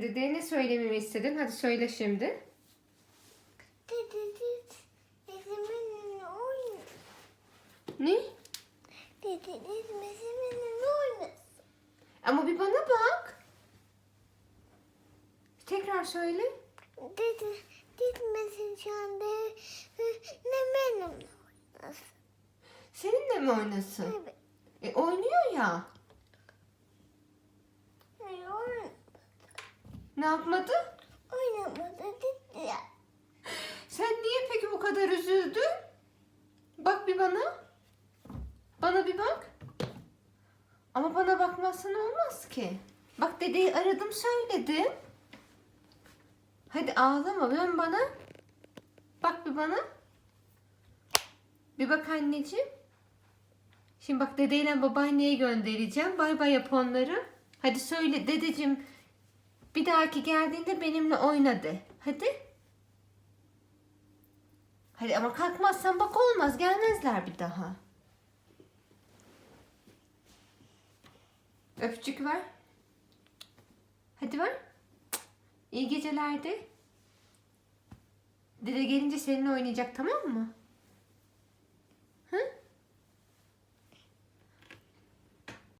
Dede ne söylememi istedin? Hadi söyle şimdi. Ne? Ama bir bana bak. Tekrar söyle. Dede gitmesin şu anda. Ne benimle oynasın. Seninle mi oynasın? Evet. E oynuyor ya. Hayır oyna. Ne yapmadı? Oynamadı gitti ya. Sen niye peki bu kadar üzüldün? Bak bir bana. Bana bir bak. Ama bana bakmazsan olmaz ki. Bak dedeyi aradım söyledim. Hadi ağlama dön bana. Bak bir bana. Bir bak anneciğim. Şimdi bak dedeyle babaanneye göndereceğim. Bay bay yap onları. Hadi söyle dedeciğim. Bir dahaki geldiğinde benimle oyna de. Hadi. Hadi ama kalkmazsan bak olmaz. Gelmezler bir daha. Öpücük ver. Hadi ver. İyi geceler de. Dede gelince seninle oynayacak tamam mı?